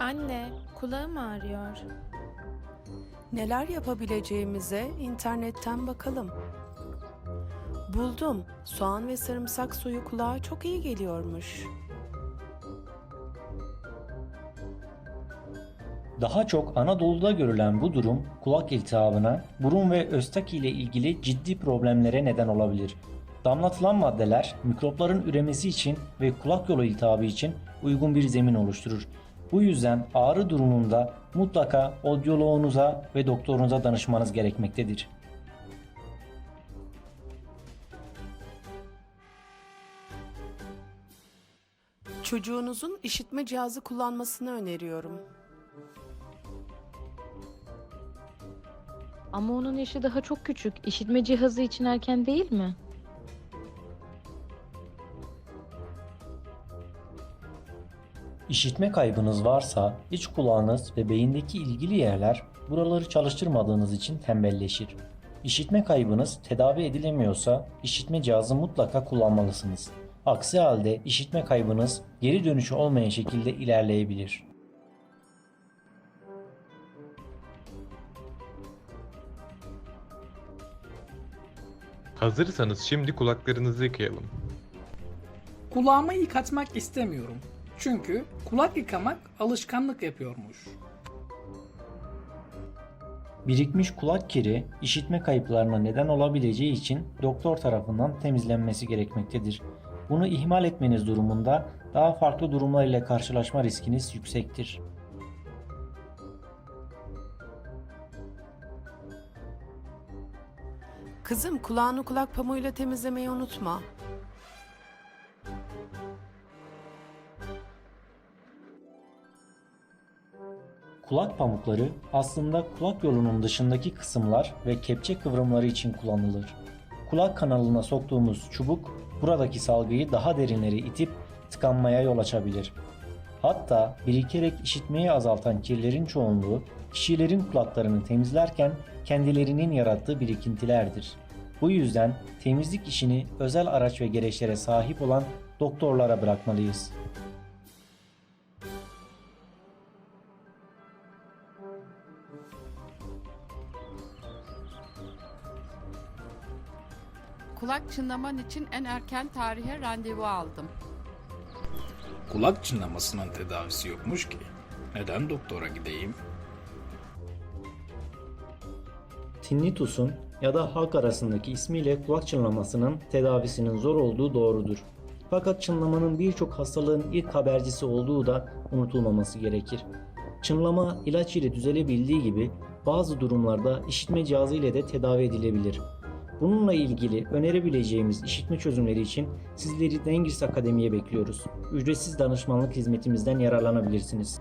Anne, kulağım ağrıyor. Neler yapabileceğimize internetten bakalım. Buldum. Soğan ve sarımsak suyu kulağa çok iyi geliyormuş. Daha çok Anadolu'da görülen bu durum kulak iltihabına, burun ve östaki ile ilgili ciddi problemlere neden olabilir. Damlatılan maddeler mikropların üremesi için ve kulak yolu iltihabı için uygun bir zemin oluşturur. Bu yüzden ağrı durumunda mutlaka odyoloğunuza ve doktorunuza danışmanız gerekmektedir. Çocuğunuzun işitme cihazı kullanmasını öneriyorum. Ama onun yaşı daha çok küçük. İşitme cihazı için erken değil mi? İşitme kaybınız varsa iç kulağınız ve beyindeki ilgili yerler buraları çalıştırmadığınız için tembelleşir. İşitme kaybınız tedavi edilemiyorsa işitme cihazı mutlaka kullanmalısınız. Aksi halde işitme kaybınız geri dönüşü olmayan şekilde ilerleyebilir. Hazırsanız şimdi kulaklarınızı yıkayalım. Kulağımı yıkatmak istemiyorum. Çünkü kulak yıkamak alışkanlık yapıyormuş. Birikmiş kulak kiri işitme kayıplarına neden olabileceği için doktor tarafından temizlenmesi gerekmektedir. Bunu ihmal etmeniz durumunda daha farklı durumlar ile karşılaşma riskiniz yüksektir. Kızım kulağını kulak pamuğuyla temizlemeyi unutma. Kulak pamukları aslında kulak yolunun dışındaki kısımlar ve kepçe kıvrımları için kullanılır. Kulak kanalına soktuğumuz çubuk buradaki salgıyı daha derinlere itip tıkanmaya yol açabilir. Hatta birikerek işitmeyi azaltan kirlerin çoğunluğu kişilerin kulaklarını temizlerken kendilerinin yarattığı birikintilerdir. Bu yüzden temizlik işini özel araç ve gereçlere sahip olan doktorlara bırakmalıyız. Kulak çınlaman için en erken tarihe randevu aldım. Kulak çınlamasının tedavisi yokmuş ki. Neden doktora gideyim? Tinnitusun ya da halk arasındaki ismiyle kulak çınlamasının tedavisinin zor olduğu doğrudur. Fakat çınlamanın birçok hastalığın ilk habercisi olduğu da unutulmaması gerekir. Çınlama ilaç ile düzelebildiği gibi bazı durumlarda işitme cihazı ile de tedavi edilebilir. Bununla ilgili önerebileceğimiz işitme çözümleri için sizleri Dengis Akademi'ye bekliyoruz. Ücretsiz danışmanlık hizmetimizden yararlanabilirsiniz.